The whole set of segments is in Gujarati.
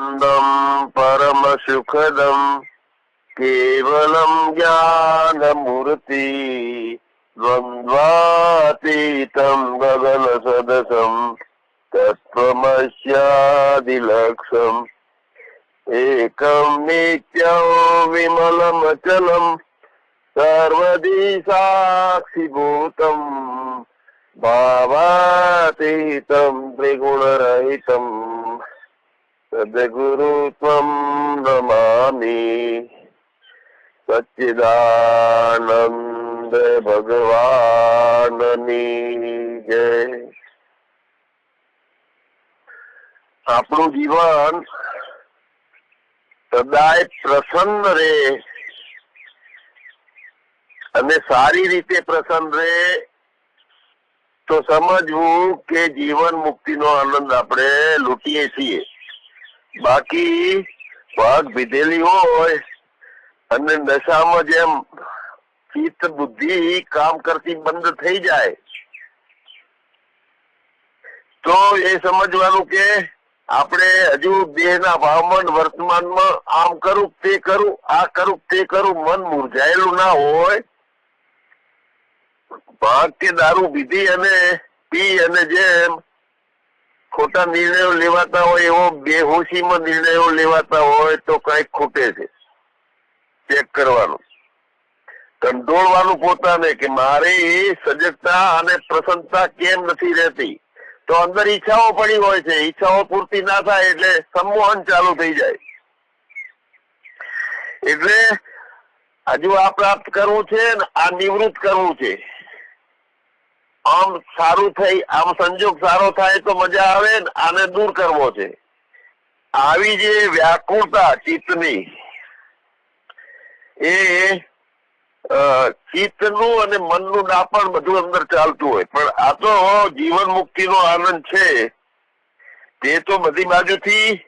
સચ્ચિદાનંદમ પરમ સુખદમ કેવલમ જ્ઞાનમૂર્તિ દ્વંદ્વાતીતમ ગગન સદસમ તત્વમસ્યાદિલક્ષમ એકમ નિત્યમ વિમલમચલમ સર્વદી સદગુરુ નમામી સચ્ચિદાનંદ ભગવાનની જય આપણું જીવન સદાય પ્રસન્ન રહે અને સારી રીતે પ્રસન્ન રહે, તો સમજવું કે જીવન મુક્તિનો આનંદ આપણે લૂંટીએ છીએ. બાકી ભાગ ભીધેલી હોય અને નશામાં જેમ ચિત્ત બુદ્ધિ કામ કરતી બંધ થઈ જાય, તો એ સમજવાનું કે આપણે હજુ દેહના ભાવમાં વર્તમાનમાં આમ કરું તે કરું, આ કરું તે કરું, મન મુરઝાયેલું ના હોય. ભાગ કે દારૂ પીધી અને પી અને જેમ ખોટા નિર્ણયો લેવાતા હોય એવો બેહોશીમાં નિર્ણયો લેવાતા હોય તો કંઈક ખૂટે છે. ચેક કરવાનું. કંટ્રોલવાનું પોતાને કે મારી સજગતા અને પ્રસન્નતા કેમ નથી રહેતી? તો અંદર ઈચ્છાઓ પડી હોય છે. ઈચ્છાઓ પૂરતી ના થાય એટલે સંમોહન ચાલુ થઈ જાય. એટલે હજુ આ પ્રાપ્ત કરવું છે આ નિવૃત્ત કરવું છે. આમ સારું થઈ, આમ સંજોગ સારો થાય તો મજા આવે આને દૂર કરવો છે. આવી જે વ્યાકુળતા ચિત્તની, એ ચિત્તનું અને મનનું દાપણ બધું અંદર ચાલતું હોય. પણ આ તો જીવન મુક્તિનો આનંદ છે. તે તો બધી બાજુથી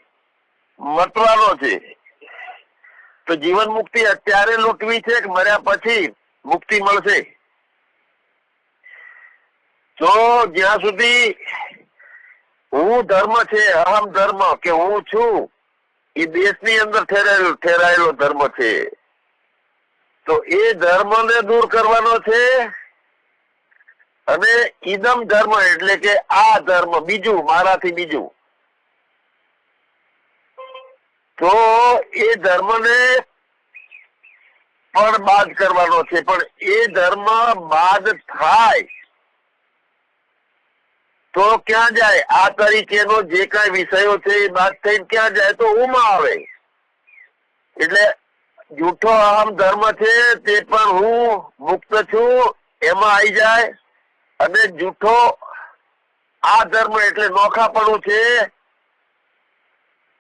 મટવાનો છે. તો જીવન મુક્તિ અત્યારે લૂંટવી છે કે મર્યા પછી મુક્તિ મળશે? તો જ્યાં સુધી હું ધર્મ છે, અહમ ધર્મ કે હું છું એ દેશની અંદર ઠેરાયેલો ધર્મ છે. તો એ ધર્મને દૂર કરવાનો છે અને ઈદમ ધર્મ એટલે કે આ ધર્મ, બીજું, મારાથી બીજું. તો એ ધર્મને પણ બાદ કરવાનો છે, પણ એ ધર્મ બાદ થાય તો ક્યાં જાય? આ તરીકેનો જે કઈ વિષયો છે, એ બાદ થઈને ક્યાં જાય? તો ઉમાં આવે. એટલે જૂઠો અહમ ધર્મ છે, તે પણ હું મુક્ત છું, એમાં આવી જાય. અને જૂઠો આ ધર્મ એટલે નોખાપણું છે,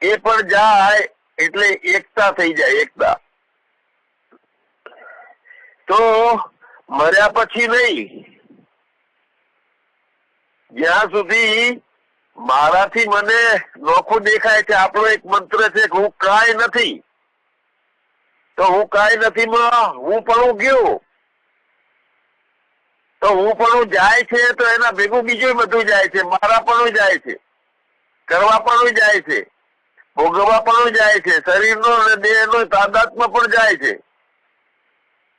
એ પણ જાય એટલે એકતા થઈ જાય, એકતા. તો મર્યા પછી નહીં. જ્યાં સુધી મારાથી મને નોખું દેખાય છે આપણો એક મંત્ર છે કે હું કાંઈ નથી, તો હું કાંઈ નથી હું પણ ગયું. તો હું પણ જાય છે તો એના ભેગું બીજું બધું જાય છે, મારા પણ જાય છે, કરવા પણ જાય છે, ભોગવવા પણ જાય છે, શરીરનો અને દેહનો, તાદાત્મ પણ જાય છે.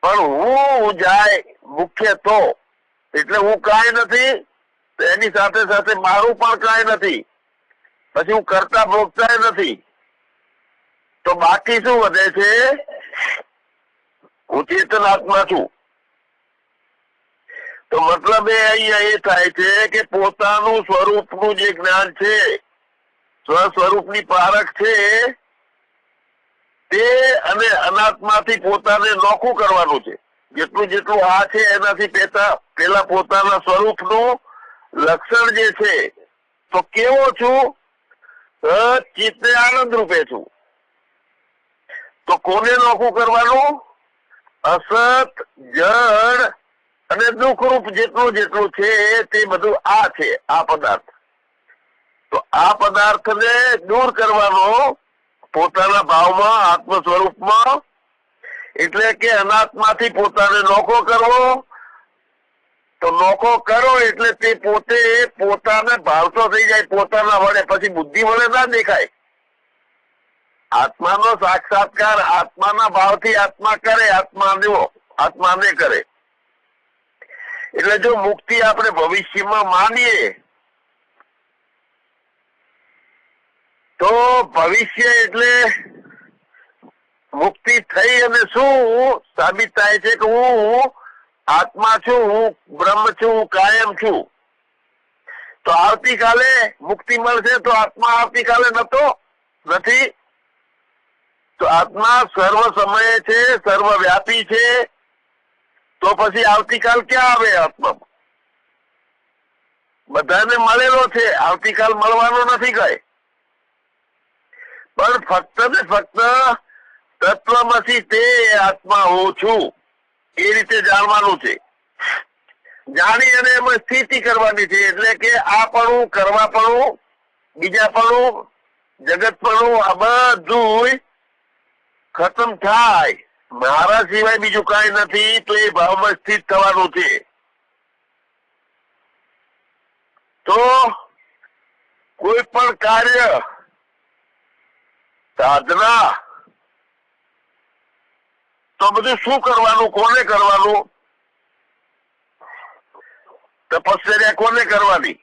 પણ હું જાય મુખ્ય તો, એટલે હું કાંઈ નથી એની સાથે સાથે મારું પણ કાંઈ નથી. પછી હું કરતા ભોગતા નથી. તો બાકી શું વધે છે? હું ચેતન આત્મા છું. તો મતલબ એ અહીંયા એ થાય છે કે પોતાનું સ્વરૂપનું જે જ્ઞાન છે સ્વ સ્વરૂપની પારખ છે, તે અને અનાત્માથી પોતાને નોખું કરવાનું છે. જેટલું જેટલું આ છે એનાથી પેલા પોતાના સ્વરૂપનું લક્ષણ જે છે, તો કેવો છું? ચિત્તે આનંદ રૂપે છું. તો કોને નોખું કરવાનું? અસત જળ અને દુઃખરૂપ જેટલું જેટલું છે, તે બધું આ છે, આ પદાર્થ. તો આ પદાર્થને દૂર કરવાનો પોતાના ભાવમાં આત્મ સ્વરૂપમાં એટલે કે અનાત્માથી પોતાને નોખો કરવો તો લોકો કરો એટલે તે પોતે પોતાને ભાવતો થઈ જાય, પોતાના વડે. પછી બુદ્ધિ વડે ના દેખાય. આત્માનો સાક્ષાત્કાર આત્માના ભાવથી આત્મા કરે આત્માને આત્માને કરે. એટલે જો મુક્તિ આપણે ભવિષ્યમાં માનીએ, તો ભવિષ્ય એટલે મુક્તિ થઈ અને શું? સાબિત થાય છે કે હું આત્મા છું, હું બ્રહ્મ છું, હું કાયમ છું. તો આવતીકાલે મુક્તિ મળશે તો આત્મા આવતીકાલે નતો? નથી. તો આત્મા સર્વ સમયે છે, સર્વ વ્યાપી છે. તો પછી આવતીકાલ ક્યાં આવે આત્મા? બધાને મળેલો છે, આવતીકાલ મળવાનો નથી કઈ. પણ ફક્ત ને ફક્ત તત્વમાંથી તે આત્મા હું છું. એ રીતે જાણવાનું છે. જાણી અને એમાં સ્થિતિ કરવાની છે, એટલે કે આ પણ કરવા પણ, બીજા પણ, જગત પણ, આ બધું ખતમ થાય. મારા સિવાય બીજું કઈ નથી, તો એ ભાવમાં સ્થિત થવાનું છે. તો કોઈ પણ કાર્ય સાધના તો બધું શું કરવાનું, કોને કરવાનું? તપશ્ચર્યા કોને કરવાની?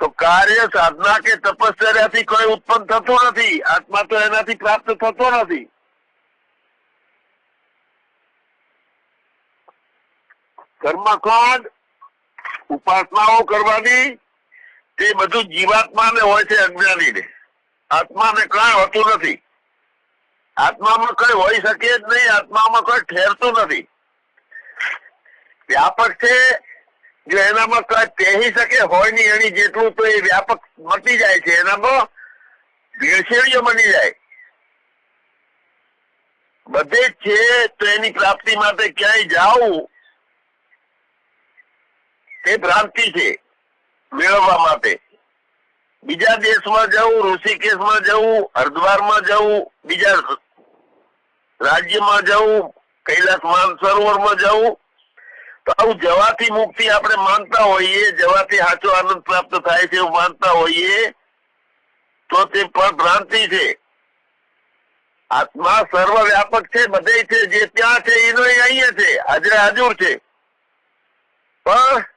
તો કાર્ય, સાધના કે તપશ્ચર્યાથી કોઈ ઉત્પન્ન થતું નથી? આત્મા તો એનાથી પ્રાપ્ત થતો નથી. કર્મકાંડ ઉપાસનાઓ કરવાની, તે બધું જીવાત્માને હોય છે અજ્ઞાનીને. આત્માને કઈ હોતું નથી. આત્મામાં કઈ હોઈ શકે જ નહીં, આત્મામાં કઈ ઠેરતું નથી. વ્યાપક છે, જો એનામાં કઈ પહેરી શકે હોય નહીં એની જેટલું તો એ વ્યાપક મટી જાય છે. એનામાં ભેળસેળીઓ બની જાય. બધે જ છે, તો એની પ્રાપ્તિ માટે ક્યાંય જાવું, તે ભ્રાંતિ છે, મેળવવા માટે. બીજા દેશમાં જવું, ઋષિકેશમાં જવું, હરિદ્વારમાં જવું, બીજા રાજ્યમાં જવું, કૈલાસ માનસરોવરમાં જવું, તો આવું જવાથી મુક્તિ આપણે માનતા હોઈએ, જવાથી સાચો આનંદ પ્રાપ્ત થાય છે એવું માનતા હોઈએ, તો તે પણ ભ્રાંતિ છે. આત્મા સર્વ વ્યાપક છે, બધે છે, જે ત્યાં છે, એનો અહીંયા છે હાજરે છે. પણ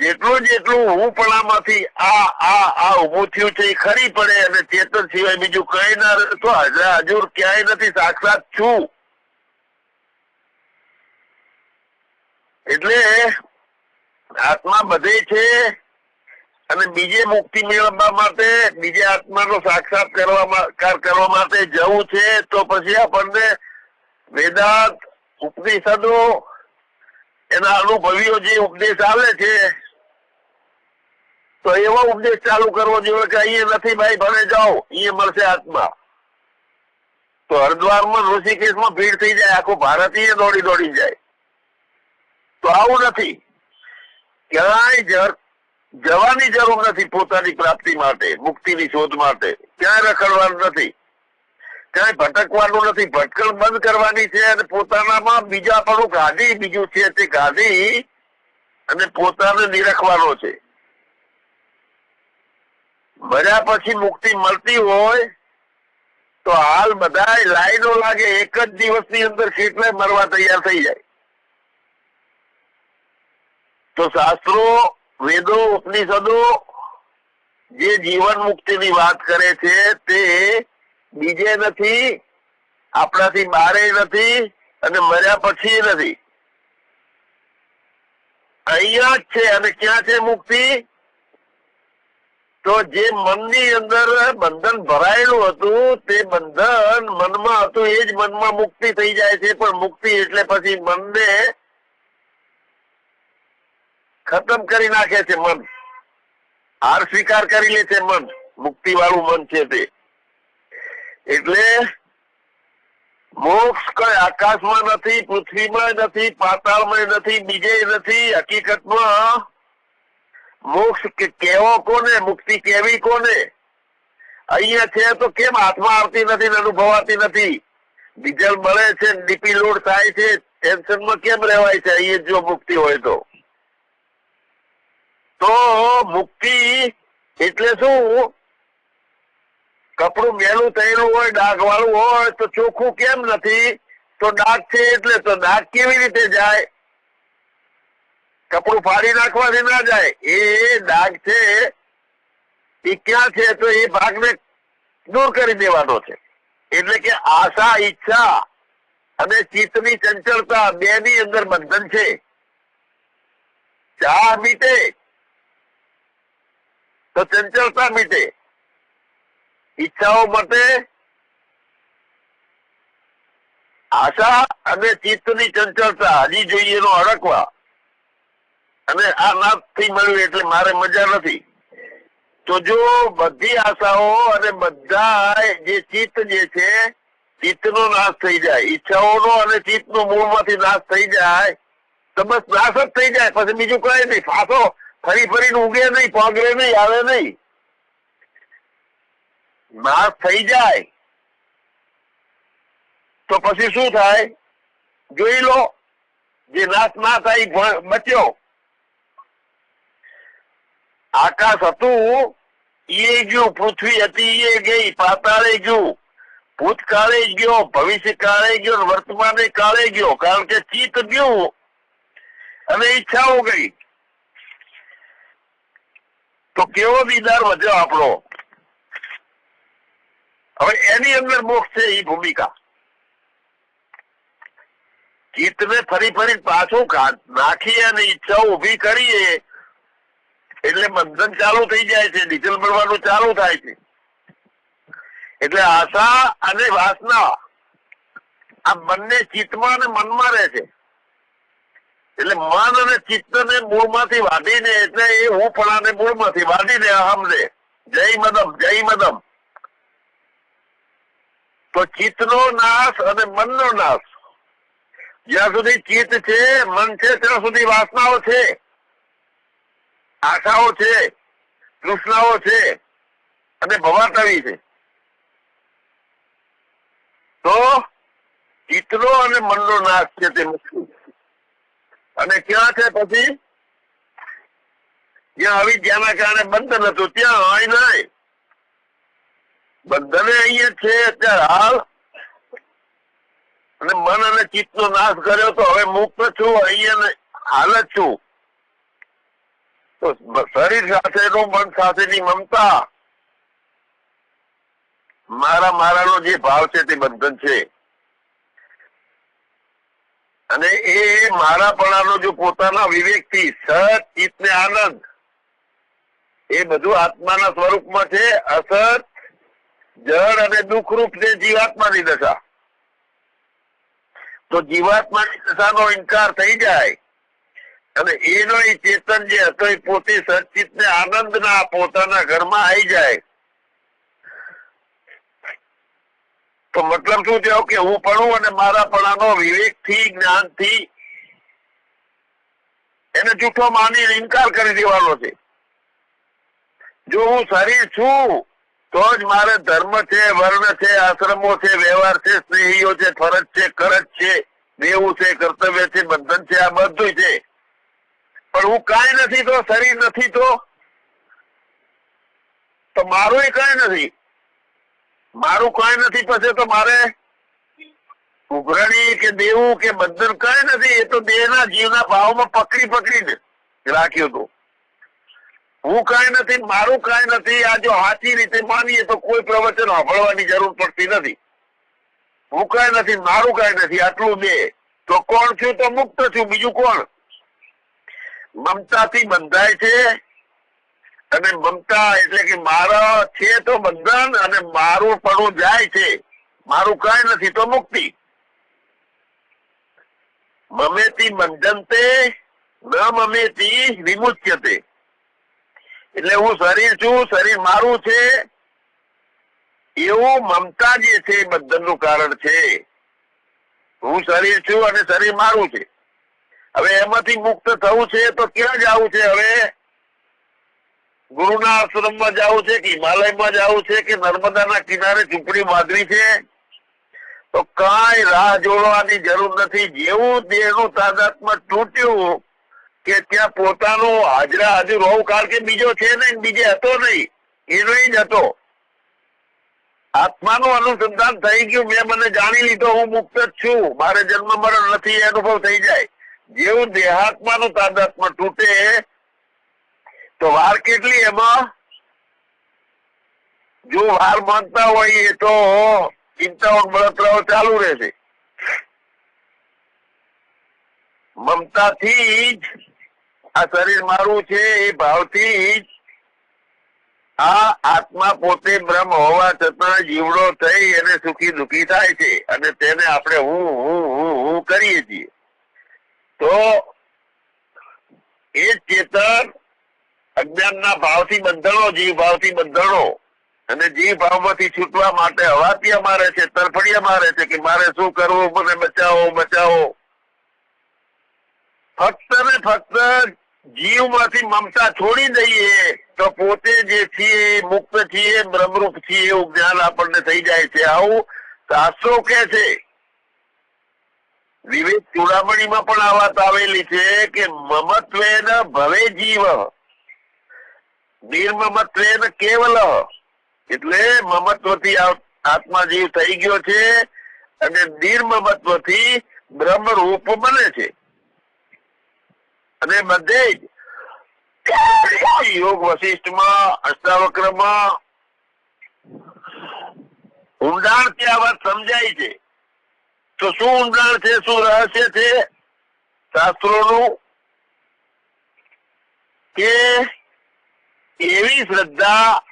જેટલું જેટલું હું પણામાંથી આ આ આ ઉભું થયું છે એ ખરી પડે અને ચેતન સિવાય બીજું કઈ ના રહે. તો હાજર ક્યાંય નથી, સાક્ષાત છું. એટલે આત્મા બધે છે અને બીજે મુક્તિ મેળવવા માટે, બીજે આત્માનો સાક્ષાત કરવા કરવા માટે જવું છે, તો પછી આપણને વેદાંત ઉપનિષદો એના અનુભવીઓ જે ઉપદેશ આવે છે તો એવો ઉપદેશ ચાલુ કરવો જોઈએ કે અહીંયા નથી ભાઈ ભણે જાઓ, અહીંયા મળશે આત્મા. તો હરિદ્વારમાં ઋષિકેશમાં ભીડ થઈ જાય, આખું ભારતીય દોડી દોડી જાય. તો આવું નથી. ક્યાંય જવાની જરૂર નથી પોતાની પ્રાપ્તિ માટે, મુક્તિની શોધ માટે. ક્યાંય રખડવાનું નથી. ક્યાંય ભટકવાનું નથી. ભટકણ બંધ કરવાની છે અને પોતાનામાં બીજા પણ ગાદી, બીજું છે તે ગાદી, અને પોતાને નિરખવાનો છે. મર્યા પછી મુક્તિ મળતી હોય તો હાલ બધા લાઈનો લાગે એક જ દિવસની અંદર કેટલાય મરવા તૈયાર થઈ જાય. તો શાસ્ત્રો, વેદો, ઉપનિષદો જે જીવન મુક્તિની વાત કરે છે તે બીજે નથી, આપણાથી બારે નથી અને મર્યા પછી નથી. અહીંયા જ છે અને ક્યાં છે મુક્તિ? તો જે મનની અંદર બંધન ભરાયેલું હતું, તે બંધન મનમાં હતું, એ જ મનમાં મુક્તિ થઈ જાય છે. પણ મુક્તિ એટલે પછી મનને ખતમ કરી નાખે છે મન. હાર સ્વીકાર કરી લે છે મન. મુક્તિ વાળું મન છે તે. એટલે મોક્ષ કઈ આકાશમાં નથી, પૃથ્વીમાં નથી, પાતાળમાં નથી, બીજે નથી, હકીકતમાં મોક્ષ કે કેવો કોને, મુક્તિ કેવી કોને? અહીંયા છે તો કેમ હાથમાં આવતી નથી અનુભવાતી નથી? ડીઝલ મળે છે, ડીપી લોડ થાય છે, ટેન્શનમાં કેમ રહેવાય છે? અહીંયા જો મુક્તિ હોય તો. તો મુક્તિ એટલે શું? કપડું મેલું થયેલું હોય ડાઘ વાળું હોય, તો ચોખ્ખું કેમ નથી? તો ડાઘ છે એટલે તો ડાઘ કેવી રીતે જાય? કપડું ફાડી નાખવાથી ના જાય. એ ડાઘ છે એ ક્યાં છે તો એ ભાગને દૂર કરી દેવાનો છે. એટલે કે આશા, ઈચ્છા અને ચિત્તની ચંચળતા બે ની અંદર બંધન છે. ચા મીટે તો ચંચળતા મીટે. ઈચ્છાઓ મટે. આશા અને ચિત્તની ચંચળતા હજી જોઈએ નો અડકવા. અને આ નાથથી મળ્યું એટલે મારે મજા નથી. તો જો બધી આશાઓ અને બધા જે ચિત્ત જે છે, ચિત્તનો નાશ થઈ જાય, ઈચ્છાઓનો અને ચિત્તનો મૂળમાંથી નાશ થઈ જાય, તો બસ નાશ જ થઈ જાય. પછી બીજું કઈ નહીં. ફાંસો ફરી ફરીને ઉગે નહીં પગરે નહીં, આવે નહીં. નાશ થઈ જાય. તો પછી શું થાય? જોઈ લો. જે નાશ ના થાય બચ્યો. આકાશ હતું એ ગયું પૃથ્વી હતી એ ગઈ પાતાળે ગયું ભૂતકાળે ગયો ભવિષ્ય કાળે ગયો અને વર્તમાને કાળે ગયો કારણ કે ચિત્ત ગયું અને ઈચ્છાઓ ગઈ તો કેવો દીદાર વધ્યો આપણો હવે એની અંદર મોક્ષ છે એ ભૂમિકા ચિત્તને ફરી ફરી પાછું કા- નાખીએ અને ઈચ્છાઓ ઊભી કરીએ એટલે બંધન ચાલુ થઈ જાય છે, ડીઝલ ભરવાનું ચાલુ થાય છે. એટલે આશા અને વાસના આ બંને ચિત્તમાં અને મનમાં રહે છે. એટલે મન અને ચિત્તને મૂળમાંથી વાઢીને, એટલે એ હુંપણાને મૂળમાંથી વાઢીને અહમને જય મદમ જય મદમ. તો ચિત્તનો નાશ અને મનનો નાશ. જ્યાં સુધી ચિત્ત છે, મન છે, ત્યાં સુધી વાસનાઓ છે. આશાઓ છે તૃષ્ણાઓ છે અને ભવાતાવી છે. તો ચિત્રો અને મનનો નાશ છે તે અને ક્યાં છે પછી? જ્યાં અવિદ્યાના કારણે બંધન હતું ત્યાં હોય નહીં. બંધને અહીંયા છે, અત્યારે હાલ. અને મન અને ચિત્તનો નાશ કર્યો તો હવે મુક્ત છું, અહીંયા હાલ જ છું. તો શરીર સાથેનું, મન સાથેની મમતા. મારા, મારાનો જે ભાવ છે તે બંધન છે. અને એ મારાપણાનો જો પોતાના વિવેકથી સત, ચિત્ત ને આનંદ, એ બધું આત્માના સ્વરૂપમાં છે, અસત જળ અને દુઃખરૂપ છે જીવાત્માની દશા. તો જીવાત્માની દશાનો ઇનકાર થઈ જાય. અને એનો એ ચેતન જે હતો એ પોતે સચિત ને આનંદના પોતાના ઘરમાં આવી જાય. તો મતલબ શું થયો કે હું પણ અને મારા પણાનો વિવેકથી જ્ઞાનથી એને જૂઠો માની ઇનકાર કરી દેવાનો છે. જો હું શરીર છું, તો જ મારે ધર્મ છે, વર્ણ છે, આશ્રમો છે, વ્યવહાર છે, સ્નેહીઓ છે, ફરજ છે, કરજ છે દેવું છે, કર્તવ્ય છે, બંધન છે, આ બધું છે. પણ હું કાંઈ નથી તો, શરીર નથી તો મારું કઈ નથી. મારું કઈ નથી, પછી તો મારે ઉઘરણી કે દેવું કે બંધન કઈ નથી, એ તો દેહના જીવના ભાવમાં પકડી પકડીને રાખ્યું હતું. હું કઈ નથી, મારું કઈ નથી, આ જો સાચી રીતે માનીએ તો કોઈ પ્રવચન સાંભળવાની જરૂર પડતી નથી. હું કઈ નથી, મારું કઈ નથી, આટલું બે તો કોણ છું તો મુક્ત છું, બીજું કોણ? મમતાથી બંધાય છે. અને મમતા એટલે કે મારા છે તો બંધન અને મારું પણ જાય છે. મારું કઈ નથી તો મુક્તિ. મમેતી બંધનતે ન મમેતી વિમુચ્યતે. એટલે હું શરીર છું, શરીર મારું છે. એવું મમતા જે છે એ બંધનનું કારણ છે. હું શરીર છું અને શરીર મારું છે. હવે એમાંથી મુક્ત થવું છે તો ક્યાં જવું છે હવે? ગુરુના આશ્રમમાં જવું છે કે હિમાલયમાં જવું છે કે નર્મદાના કિનારે ઝૂંપડી બાંધવી છે? તો કાંઈ રાહ જોડવાની જરૂર નથી. જેવું દેહનું તાદાત્મ્ય તૂટ્યું કે ત્યાં પોતાનું હાજરા હાજર હોવું, કારણ કે બીજો છે નહીં, બીજે હતો નહીં. એનો જ હતો. આત્માનું અનુસંધાન થઈ ગયું. મેં મને જાણી લીધો, હું મુક્ત જ છું. મારે જન્મ મરણ નથી અનુભવ થઈ જાય. જેવું દેહાત્માનું તાદાત્મ્ય તૂટે, તો વાર કેટલી એમાં? જો વાર માનતા હોઈએ તો ચિંતાઓ બળતરાઓ ચાલુ રહેશે. મમતાથી જ આ શરીર મારું છે, એ ભાવથી જ આ આત્મા પોતે બ્રહ્મ હોવા છતાં જીવડો થઈ અને સુખી દુખી થાય છે. અને તેને આપણે હું હું હું હું કરીએ છીએ. તો એ ચેતન અજ્ઞાનના ભાવથી બંધણો જીવ ભાવથી બંધણો અને જીવ ભાવમાંથી છૂટવા માટે હવાતિયા મારે છે, તરફડિયા મારે છે કે મારે શું કરવું, મને બચાવો બચાવો. ફક્ત ને ફક્ત જીવમાંથી મમતા છોડી દઈએ તો પોતે જે છીએ મુક્ત છીએ, બ્રહ્મરૂપ છીએ એવું જ્ઞાન આપણને થઈ જાય છે. આવું શાસ્ત્રો કે છે. વિવેક ચૂડામણીમાં પણ આ વાત આવેલી છે કે મમત્વેન ભવે જીવ. નિર્મમત્વેન કેવલ. એટલે મમત્વથી આત્મા જીવ થઈ ગયો છે અને નિર્મમત્વથી બ્રહ્મરૂપ બને છે. અને બધે જ યોગ વશિષ્ઠમાં, અષ્ટાવક્રમાં, ઊંડાણથી આ વાત સમજાય છે. તો શું ઊંડાણ છે, શું રહસ્ય છે? શાસ્ત્રોનું કે એવી શ્રદ્ધા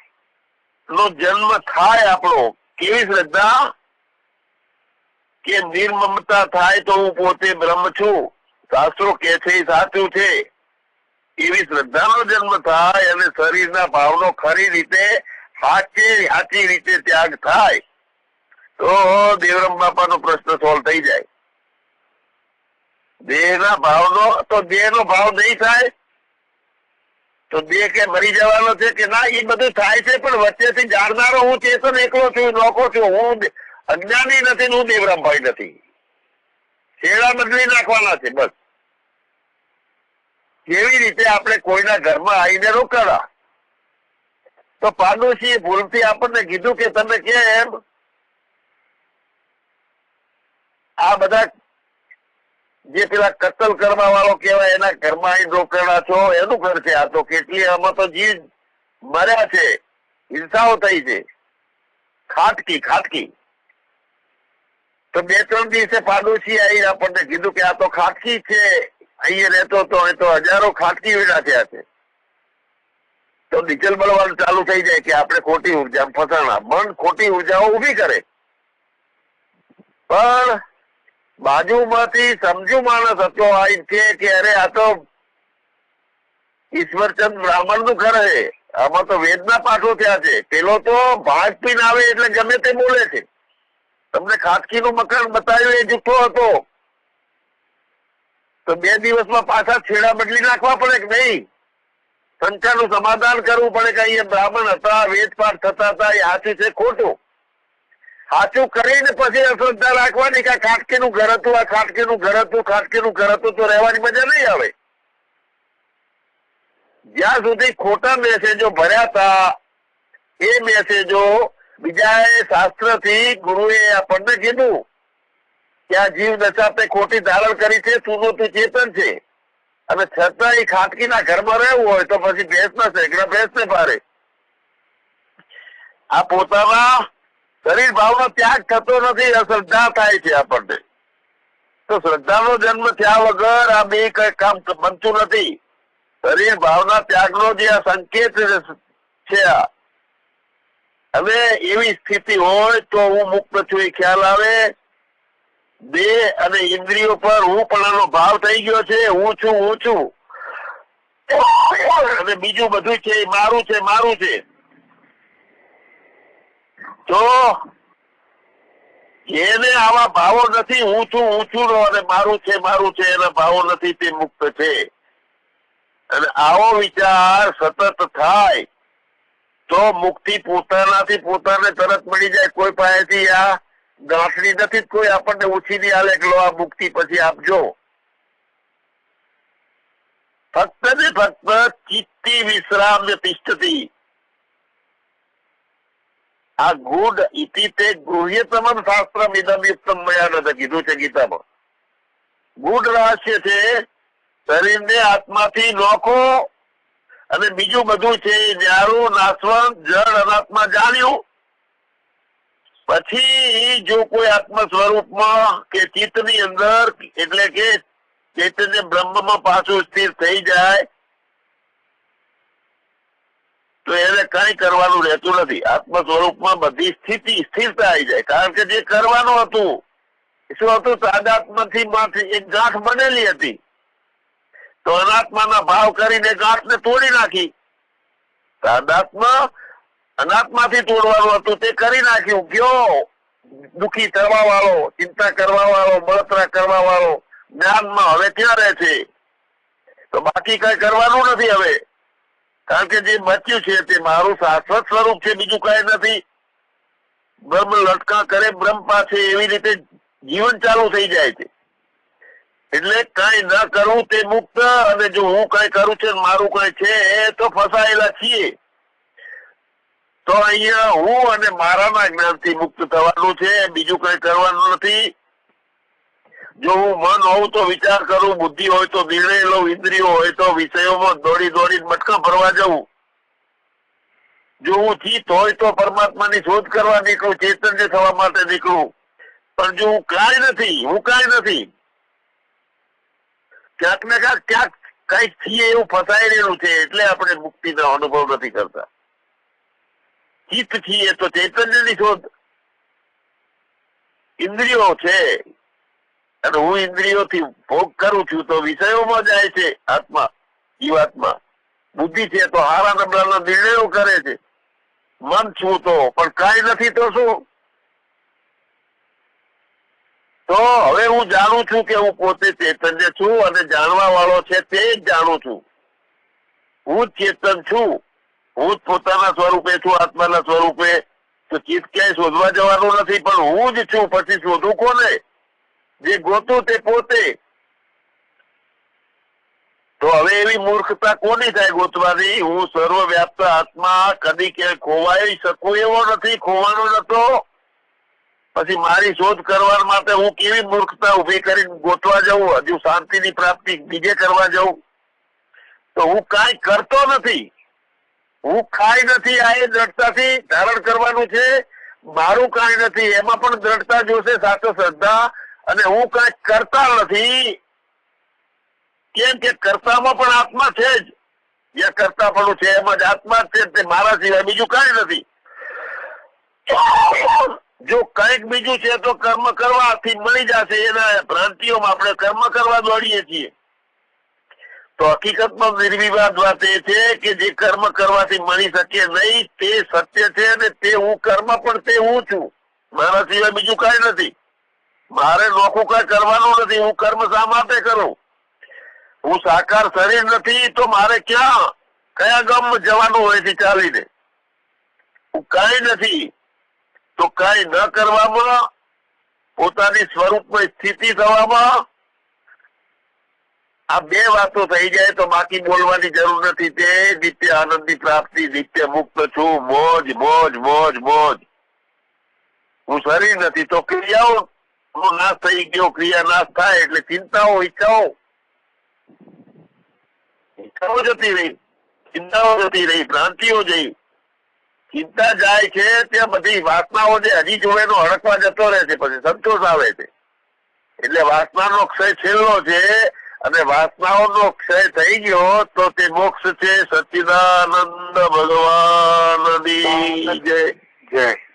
નો જન્મ થાય આપણો, કેવી શ્રદ્ધા? કે નિર્મમતા થાય તો હું પોતે બ્રહ્મ છું. શાસ્ત્રો કે છે સાચું છે. એવી શ્રદ્ધાનો જન્મ થાય અને શરીરના ભાવનો ખરી રીતે સાચે સાચી રીતે ત્યાગ થાય. તો દેવરમ બાપાનો પ્રશ્ન સોલ્વ થઈ જાય. દેહના ભાવનો, તો દેહનો ભાવ નહીં થાય? તો દેહ કે મરી જવાનો છે કે ના, એ બધું થાય છે, પણ વચ્ચેથી જાણનારો હું ચેતન એકલો છું લોકો છું, હું અજ્ઞાની નથી હું દેવરામભાઈ નથી. છેડા બદલી નાખવાના છે, બસ. કેવી રીતે આપણે કોઈના ઘરમાં આવીને રોકાણા? તો પાડોશીએ ભૂલથી આપણને કીધું કે તમે કેમ આ બધા જે પેલા કતલ કરવા વાળો કેવાય એના ઘરમાં આવીને રોકાણા છો, એનું ઘર છે આ તો. કેટલી આમાં તો જીવ મર્યા છે, હિંસાઓ થઈ છે. ખાટકી ખાટકી. તો બે, ત્રણ દિવસે પાડોશી આવી આપણને કીધું કે આ તો ખાટકી છે. અહીંયા રહેતો તો એ તો હજારો ખાટકી વેડા થયા છે. તો ડીઝલ બળવાનું ચાલુ થઈ જાય કે આપણે ખોટી ઊર્જા ફસાણા મન ખોટી ઉર્જાઓ ઊભી કરે. પણ બાજુમાંથી સમજુ માણસ હતો આવીને કે કે અરે આ તો ઈશ્વરચંદ બ્રાહ્મણનું છે. આમાં તો વેદના પાઠો થયા છે. પેલો તો ભાગ પીને આવે એટલે ગમે તે બોલે છે. તમને ખાતકી નું મકાન બતાવ્યું, એ જુઠ્ઠો હતો. તો બે દિવસમાં પાછા છેડા બદલી નાખવા પડે કે નહીં? નું સમાધાન કરવું પડે કે અહીંયા બ્રાહ્મણ હતા, વેદ પાઠ થતા હતા, એ હાથી છે ખોટું. સાચું કરીને પછી અશ્રદ્ધા રાખવાની કે ખાટકીનું ઘર હતું, આ ખાટકીનું ઘર હતું, ખાટકીનું ઘર હતું, તો રહેવાની મજા નહીં આવે. જ્યાં સુધી ખોટા મેસેજો ભર્યા હતા, એ મેસેજો બીજા શાસ્ત્રથી ગુરુએ આપણને કીધું કે આ જીવ દશા તે ખોટી ધારણ કરી છે તું તું ચેતન છે. અને છતાં એ ખાટકીના ઘરમાં રહેવું હોય તો પછી ભેંસ ના શેકડા ભેંસ ને પારે આ પોતાના શરીર ભાવનો ત્યાગ થતો નથી અશ્રદ્ધા થાય છે આપણને. તો શ્રદ્ધાનો જન્મ થયા વગર આ બે કઈ કામ બનતું નથી. શરીર ભાવના ત્યાગનો જે આ સંકેત છે હવે એવી સ્થિતિ હોય તો હું મુક્ત છું, એ ખ્યાલ આવે. દેહ અને ઇન્દ્રિયો પર હું પણ ભાવ થઈ ગયો છે, હું છું હું છું. અને બીજું બધું છે મારું છે મારું છે. તો એને આવા ભાવો નથી, હું છું હું છું અને મારું છે મારું છે, એના ભાવો નથી, તે મુક્ત છે. અને આવો વિચાર સતત થાય, તો મુક્તિ પોતાનાથી પોતાને તરત મળી જાય. કોઈ પાસેથી આ ગાંઠણી નથી, કોઈ આપણને ઉછીની આલે કે, લો, આ મુક્તિ પછી આપજો ફક્ત ને ફક્ત ચિત્તી વિશ્રામ્ય તિષ્ઠતી આ ગુડ ઇતિ તે ગૃહ્યતમ શાસ્ત્ર કીધું છે ગીતામાં. ગુડ રહસ્ય છે, શરીરને આત્માથી નોખો અને બીજું બધું છે, ન્યારું, નાશવંત, જળ અનાત્મા જાણ્યું. પછી જો કોઈ આત્મ સ્વરૂપમાં કે ચિત્તની અંદર, એટલે કે ચૈતન્ય બ્રહ્મમાં પાછું સ્થિર થઈ જાય તો એને કઈ કરવાનું રહેતું નથી. આત્મ સ્વરૂપમાં બધી સ્થિતિ સ્થિરતા આવી જાય. કારણ કે જે કરવાનું હતું શું હતું? તાદાત્મથી માંથી એક ગાંઠ બનેલી હતી. તો અનાત્માના ભાવ કરીને ગાંઠને તોડી નાખી. તાદાત્મા અનાત્માથી તોડવાનું હતું, તે કરી નાખ્યું. ગયો. દુખી થવા વાળો ચિંતા કરવા વાળો બળતરા કરવા વાળો જ્ઞાનમાં હવે ક્યાં રહે છે? તો બાકી કઈ કરવાનું નથી હવે. કારણ કે જે બચ્યું છે તે મારું શાશ્વત સ્વરૂપ છે, બીજું કઈ નથી. બ્રહ્મ લટકા કરે, બ્રહ્મ પાસે એવી રીતે જીવન ચાલુ થઈ જાય છે. એટલે કઈ ન કરવું તે મુક્ત, અને જો હું કઈ કરું છું, મારું કઈ છે એ તો ફસાયેલા છીએ. તો અહીંયા હું અને મારાના જ્ઞાનથી મુક્ત થવાનું છે, બીજું કઈ કરવાનું નથી. જો હું મન હોઉં તો વિચાર કરું, બુદ્ધિ હોય તો નિર્ણય લઉં, ઇન્દ્રિયો હોય તો વિષયોમાં દોડી દોડી મટકા ભરવા જવું. જો હું ચિત્ત હોય તો પરમાત્માની શોધ કરવા નીકળું, ચેતન્ય થવા માટે નીકળું. પણ જો હું કાંઈ નથી, હું કાંઈ નથી, ક્યાંક ને ક્યાંક ક્યાંક કંઈક છીએ એવું ફસાઈ રહેલું છે, એટલે આપણે મુક્તિનો અનુભવ નથી કરતા. ચિત્ત છીએ તો ચૈતન્યની શોધ. ઇન્દ્રિયો છે અને હું ઇન્દ્રિયોથી ભોગ કરું છું તો વિષયોમાં જાય છે આત્મા, જીવાત્મા. બુદ્ધિ છે તો હારા નબળાના નિર્ણયો કરે છે. મન છું તો, પણ કાંઈ નથી તો શું? તો હવે હું જાણું છું કે હું પોતે ચેતન્ય છું અને જાણવા વાળો છે તે જ જાણું છું. હું જ ચેતન છું. હું જ પોતાના સ્વરૂપે છું, આત્માના સ્વરૂપે. તો ચિત્ત ક્યાંય શોધવા જવાનું નથી, પણ હું જ છું, પછી શોધું કોને? જે ગોતું તે પોતે. તો હવે એવી મૂર્ખતા કોની થાય ગોતવાની હું સર્વવ્યાપ્ત આત્મા કદી કે ખોવાઈ શકું એવો નથી, ખોવાનો નતો પછી મારી શોધ કરવા માટે હું કેવી મૂર્ખતા ઊભી કરીને ગોતવા જવું હજુ શાંતિની પ્રાપ્તિ બીજે કરવા જવું તો હું કાંઈ કરતો નથી. હું ખાઈ નથી, આ એ દ્રઢતાથી ધારણ કરવાનું છે. મારું કાંઈ નથી, એમાં પણ દ્રઢતા જોશે સાથે શ્રદ્ધા અને હું કઈ કરતા નથી. કેમ કે કરતામાં પણ આત્મા છે જ. જ્યાં કરતા પણ છે, એમાં જ આત્મા છે, તે મારા સિવાય બીજું કઈ નથી. જો કંઈક બીજું છે તો કર્મ કરવાથી મળી જશે, એના ભ્રાંતિઓમાં આપણે કર્મ કરવા દોડીએ છીએ. તો હકીકતમાં નિર્વિવાદ વાત એ છે કે જે કર્મ કરવાથી મળી શકે નહીં, તે સત્ય છે અને તે હું કર્મ પણ તે હું છું. મારા સિવાય બીજું કઈ નથી. મારે નોખું કઈ કરવાનું નથી, હું કર્મ શા માટે કરું? હું સાકાર શરીર નથી, તો મારે ક્યાં, કયા ગમ જવાનું હોય છે ચાલીને? હું કઈ નથી, તો કઈ ન કરવામાં, પોતાની સ્વરૂપમાં સ્થિતિ થવામાં, આ બે વાતો થઈ જાય તો બાકી બોલવાની જરૂર નથી. તે નિત્ય આનંદની પ્રાપ્તિ, નિત્ય મુક્ત છું, મોજ મોજ મોજ મોજ. હું શરીર નથી, તો ક્રિયાઓ નાશ થઈ ગયો, ક્રિયા નાશ થાય એટલે ચિંતાઓ ઈચ્છાઓ. ઈચ્છાઓ જતી રહી, ચિંતાઓ જતી રહી, ભ્રાંતિઓ જઈ. ચિંતા જાય છે, ત્યાં બધી વાસનાઓ જે હજી જોડેનો હડકવા જતો રહે છે, પછી સંતોષ આવે છે. એટલે વાસનાનો ક્ષય છેલ્લો છે, અને વાસનાઓનો ક્ષય થઈ ગયો, તો તે મોક્ષ છે. સચિદાનંદ ભગવાન જય. જય.